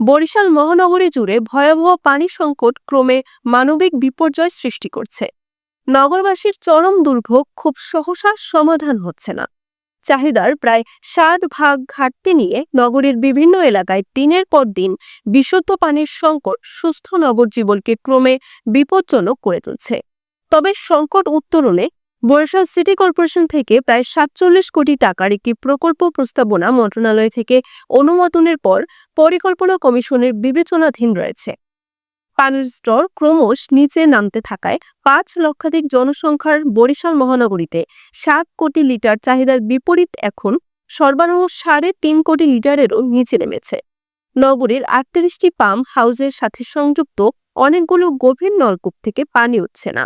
বরিশাল মহানগরী জুড়ে ভয়াবহ পানি সংকট ক্রমে মানবিক বিপর্যয় সৃষ্টি করছে। নগরবাসীর চরম দুর্ভোগ খুব সহসা সমাধান হচ্ছে না। চাহিদার প্রায় ষাট ভাগ ঘাটতি নিয়ে নগরীর বিভিন্ন এলাকায় দিনের পর দিন বিশুদ্ধ পানির সংকট সুস্থ নগর জীবনকে ক্রমে বিপজ্জনক করে তুলছে। তবে সংকট উত্তরণে বরিশাল সিটি কর্পোরেশন থেকে প্রায় সাতচল্লিশ কোটি টাকার একটি প্রকল্প প্রস্তাবনা মন্ত্রণালয় থেকে অনুমোদনের পর পরিকল্পনা কমিশনের বিবেচনাধীন রয়েছে। পানির স্তর ক্রমশ নিচে নামতে থাকায় পাঁচ লক্ষাধিক জনসংখ্যার বরিশাল মহানগরীতে সাত কোটি লিটার চাহিদার বিপরীত এখন সরবরাহ সাড়ে তিন কোটি লিটারেরও নিচে নেমেছে। নগরীর আটত্রিশটি পাম্প হাউসের সাথে সংযুক্ত অনেকগুলো গভীর নলকূপ থেকে পানি উঠছে না।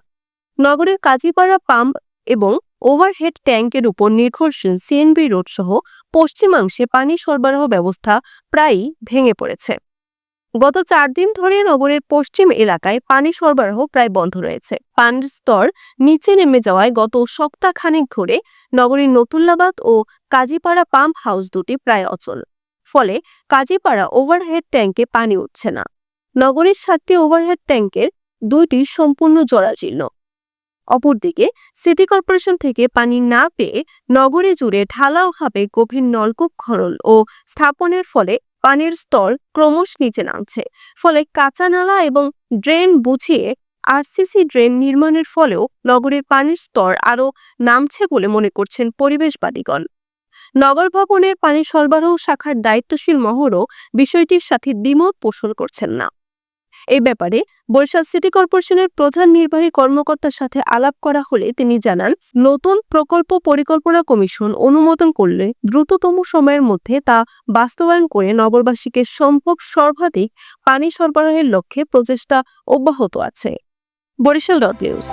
নগরের কাজীপাড়া পাম্প এবং ওভারহেড ট্যাঙ্কের উপর নির্ভরশীল সিএনবি রোড সহ পশ্চিমাংশে পানি সরবরাহ ব্যবস্থা প্রায়ই ভেঙে পড়েছে। গত চার দিন ধরে নগরের পশ্চিম এলাকায় পানি সরবরাহ প্রায় বন্ধ রয়েছে। পানির স্তর নিচে নেমে যাওয়ায় গত সপ্তাহখানেক ধরে নগরীর নতুল্লাবাদ ও কাজীপাড়া পাম্প হাউস দুটি প্রায় অচল। ফলে কাজীপাড়া ওভারহেড ট্যাঙ্কে পানি উঠছে না। নগরীর সাতটি ওভারহেড ট্যাঙ্কের দুইটি সম্পূর্ণ জরাজীর্ণ অপরদিকে সিটি কর্পোরেশন থেকে পানি না পেয়ে নগরী জুড়ে ঢালাওভাবে গভীর নলকূপ খরল ও স্থাপনের ফলে পানির স্তর ক্রমশ নিচে নামছে। ফলে কাঁচা নালা এবং ড্রেন বুঝিয়ে আরসিসি ড্রেন নির্মাণের ফলেও নগরের পানির স্তর আরও নামছে বলে মনে করছেন পরিবেশবাদীগণ। নগর ভবনের পানি সরবরাহ শাখার দায়িত্বশীল মহরও বিষয়টির সাথে দ্বিমত পোষণ করছেন না। এই ব্যাপারে বরিশাল সিটি কর্পোরেশনের প্রধান নির্বাহী কর্মকর্তার সাথে আলাপ করা হলে তিনি জানান, নতুন প্রকল্প পরিকল্পনা কমিশন অনুমোদন করলে দ্রুততম সময়ের মধ্যে তা বাস্তবায়ন করে নগরবাসীকে সম্ভব সর্বাধিক পানি সরবরাহের লক্ষ্যে প্রচেষ্টা অব্যাহত আছে। Barishal dot news.